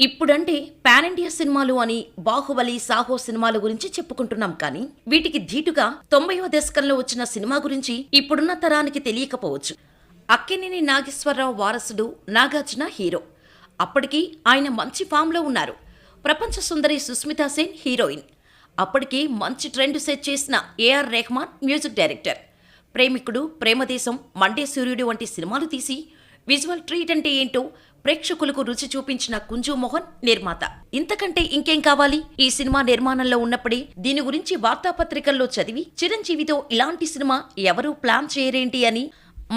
ఇప్పుడంటే pan India సినిమాలు అని బాహుబలి సాహో సినిమాల గురించి చెప్పుకుంటున్నాం కానీ వీటికి ధీటుగా తొంభైవ దశకంలో వచ్చిన సినిమా గురించి ఇప్పుడున్న తరానికి తెలియకపోవచ్చు. అక్కినేని నాగేశ్వరరావు వారసుడు నాగార్జున హీరో. అప్పటికి ఆయన మంచి ఫామ్లో ఉన్నారు. ప్రపంచ సుందరి సుస్మితా సేన్ హీరోయిన్. అప్పటికి మంచి ట్రెండ్ సెట్ చేసిన A R Rahman music director. Premikudu Premadesam Monday సూర్యుడు వంటి సినిమాలు తీసి విజువల్ ట్రీట్ అంటే ఏంటో ప్రేక్షకులకు రుచి చూపించిన కుంజు మోహన్ నిర్మాత. ఇంతకంటే ఇంకేం కావాలి? ఈ సినిమా నిర్మాణంలో ఉన్నప్పుడే దీని గురించి వార్తాపత్రికల్లో చదివి చిరంజీవితో ఇలాంటి సినిమా ఎవరూ ప్లాన్ చేయరేంటి అని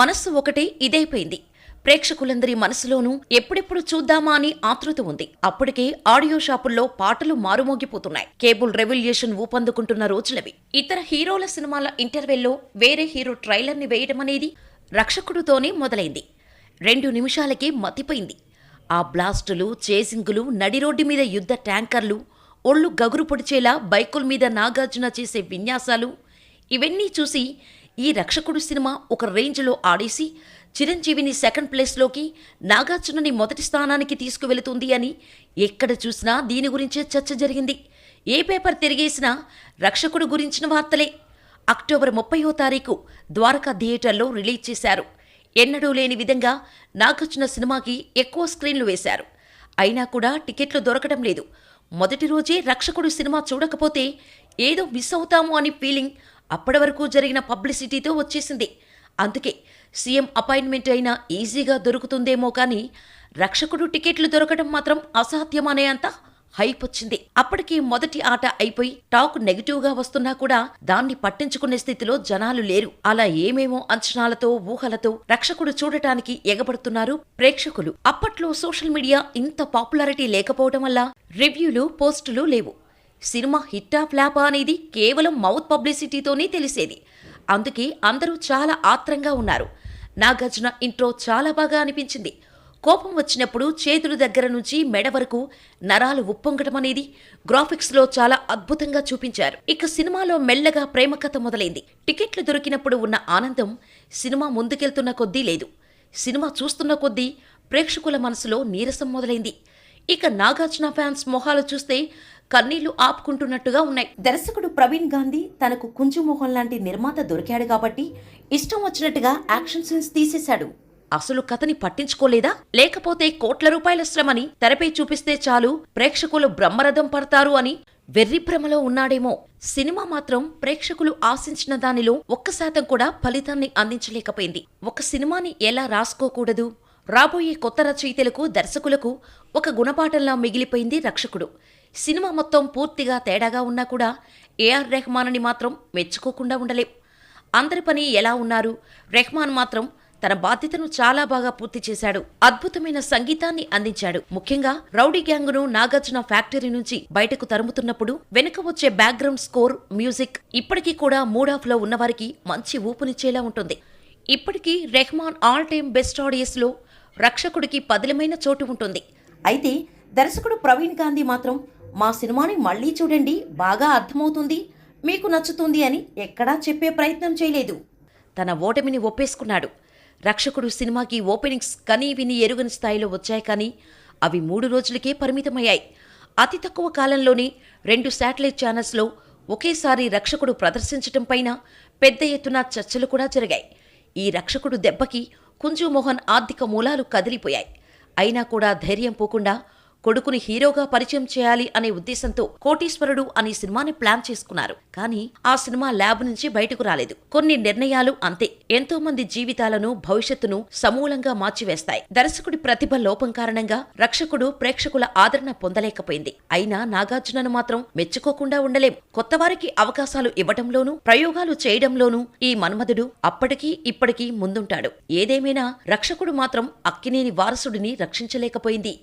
మనస్సు ఒకటే ఇదైపోయింది. ప్రేక్షకులందరి మనసులోనూ ఎప్పుడెప్పుడు చూద్దామా అని ఆతృత ఉంది. అప్పటికే ఆడియో షాపుల్లో పాటలు మారుమోగిపోతున్నాయి. Cable revolution ఊపందుకుంటున్న రోజులవి. ఇతర హీరోల సినిమాల ఇంటర్వెల్లో వేరే హీరో ట్రైలర్ని వేయడం అనేది రక్షకుడితోనే మొదలైంది. రెండు నిమిషాలకే మతిపోయింది. ఆ బ్లాస్టులు చేసింగులు నడిరోడ్డు మీద యుద్ధ ట్యాంకర్లు ఒళ్ళు గగురు పొడిచేలా బైకుల మీద నాగార్జున చేసే విన్యాసాలు ఇవన్నీ చూసి ఈ రక్షకుడు సినిమా ఒక రేంజ్లో ఆడేసి చిరంజీవిని సెకండ్ ప్లేస్లోకి నాగార్జునని మొదటి స్థానానికి తీసుకువెళుతుంది అని ఎక్కడ చూసినా దీని గురించే చర్చ జరిగింది. ఏ పేపర్ తిరిగేసినా రక్షకుడు గురించిన వార్తలే. అక్టోబర్ ముప్పయో తారీఖు ద్వారకా థియేటర్లో రిలీజ్ చేశారు. ఎన్నడూ లేని విధంగా నాగార్జున సినిమాకి ఎక్కువ స్క్రీన్లు వేశారు. అయినా కూడా టికెట్లు దొరకడం లేదు. మొదటి రోజే రక్షకుడు సినిమా చూడకపోతే ఏదో మిస్ అవుతాము అని ఫీలింగ్ అప్పటి వరకు జరిగిన పబ్లిసిటీతో వచ్చేసింది. అందుకే సీఎం అపాయింట్మెంట్ అయినా ఈజీగా దొరుకుతుందేమో కానీ రక్షకుడు టికెట్లు దొరకడం మాత్రం అసాధ్యమనే అంత హైప్ వచ్చింది అప్పటికి మొదటి ఆట అయిపోయి టాక్ నెగిటివ్గా వస్తున్నా కూడా దాన్ని పట్టించుకునే స్థితిలో జనాలు లేరు. అలా ఏమేమో అంచనాలతో ఊహలతో రక్షకుడు చూడటానికి ఎగబడుతున్నారు ప్రేక్షకులు. అప్పట్లో సోషల్ మీడియా ఇంత పాపులారిటీ లేకపోవడం వల్ల రివ్యూలు పోస్టులు లేవు. సినిమా హిట్టా ఫ్లాపా అనేది కేవలం మౌత్ పబ్లిసిటీతోనే తెలిసేది. అందుకే అందరూ చాలా ఆత్రంగా ఉన్నారు. నాగార్జున ఇంట్రో చాలా బాగా అనిపించింది. కోపం వచ్చినప్పుడు చేతుల దగ్గర నుంచి మెడ వరకు నరాలు ఉప్పొంగటం అనేది గ్రాఫిక్స్లో చాలా అద్భుతంగా చూపించారు. ఇక సినిమాలో మెల్లగా ప్రేమ కథ మొదలైంది. టికెట్లు దొరికినప్పుడు ఉన్న ఆనందం సినిమా ముందుకెళ్తున్న కొద్దీ లేదు. సినిమా చూస్తున్న కొద్దీ ప్రేక్షకుల మనసులో నీరసం మొదలైంది. ఇక నాగార్జున ఫ్యాన్స్ మొహాలు చూస్తే కన్నీళ్ళు ఆపుకుంటున్నట్టుగా ఉన్నాయి. దర్శకుడు ప్రవీణ్ గాంధీ తనకు కుంజు మోహన్ లాంటి నిర్మాత దొరికాడు కాబట్టి ఇష్టం వచ్చినట్టుగా యాక్షన్ సీన్స్ తీసేశాడు. అసలు కథని పట్టించుకోలేదా? లేకపోతే కోట్ల రూపాయల శ్రమని తెరపై చూపిస్తే చాలు ప్రేక్షకులు బ్రహ్మరథం పడతారు అని వెర్రి భ్రమలో ఉన్నాడేమో. సినిమా మాత్రం ప్రేక్షకులు ఆశించిన దానిలో ఒక్క శాతం కూడా ఫలితాన్ని అందించలేకపోయింది. ఒక సినిమాని ఎలా రాసుకోకూడదు? రాబోయే కొత్త రచయితలకు దర్శకులకు ఒక గుణపాఠంలా మిగిలిపోయింది రక్షకుడు. సినిమా మొత్తం పూర్తిగా తేడాగా ఉన్నా కూడా ఏఆర్ రెహమాన్ని మాత్రం మెచ్చుకోకుండా ఉండలేం. అందరి పని ఎలా ఉన్నారు? రెహమాన్ మాత్రం తన బాధ్యతను చాలా బాగా పూర్తి చేశాడు. అద్భుతమైన సంగీతాన్ని అందించాడు. ముఖ్యంగా రౌడీ గ్యాంగును నాగార్జున ఫ్యాక్టరీ నుంచి బయటకు తరుముతున్నప్పుడు వెనుక వచ్చే బ్యాక్గ్రౌండ్ స్కోర్ మ్యూజిక్ ఇప్పటికీ కూడా మూడాఫ్లో ఉన్నవారికి మంచి ఊపునిచ్చేలా ఉంటుంది. ఇప్పటికీ రెహమాన్ ఆల్ టైమ్ బెస్ట్ ఆడియన్స్లో రక్షకుడికి పదిలమైన చోటు ఉంటుంది. అయితే దర్శకుడు ప్రవీణ్ గాంధీ మాత్రం మా సినిమాని మళ్ళీ చూడండి బాగా అర్థమవుతుంది మీకు నచ్చుతుంది అని ఎక్కడా చెప్పే ప్రయత్నం చేయలేదు. తన ఓటమిని ఒప్పేసుకున్నాడు. రక్షకుడు సినిమాకి ఓపెనింగ్స్ కనీ విని ఎరుగని స్థాయిలో వచ్చాయి కానీ అవి మూడు రోజులకే పరిమితమయ్యాయి. అతి తక్కువ కాలంలోనే రెండు శాటిలైట్ ఛానల్స్లో ఒకేసారి రక్షకుడు ప్రదర్శించటం పైన పెద్ద ఎత్తున చర్చలు కూడా జరిగాయి. ఈ రక్షకుడు దెబ్బకి కుంజుమోహన్ ఆర్థిక మూలాలు కదిలిపోయాయి. అయినా కూడా ధైర్యం పోకుండా కొడుకుని హీరోగా పరిచయం చేయాలి అనే ఉద్దేశంతో కోటీశ్వరుడు అనే సినిమాని ప్లాన్ చేసుకున్నారు. కానీ ఆ సినిమా ల్యాబ్ నుంచి బయటకు రాలేదు. కొన్ని నిర్ణయాలు అంతే. ఎంతో మంది జీవితాలను భవిష్యత్తును సమూలంగా మార్చివేస్తాయి. దర్శకుడి ప్రతిభ లోపం కారణంగా రక్షకుడు ప్రేక్షకుల ఆదరణ పొందలేకపోయింది. అయినా నాగార్జునను మాత్రం మెచ్చుకోకుండా ఉండలేం. కొత్తవారికి అవకాశాలు ఇవ్వటంలోనూ ప్రయోగాలు చేయడంలోనూ ఈ మన్మధుడు అప్పటికీ ఇప్పటికీ ముందుంటాడు. ఏదేమైనా రక్షకుడు మాత్రం అక్కినేని వారసుడిని రక్షించలేకపోయింది.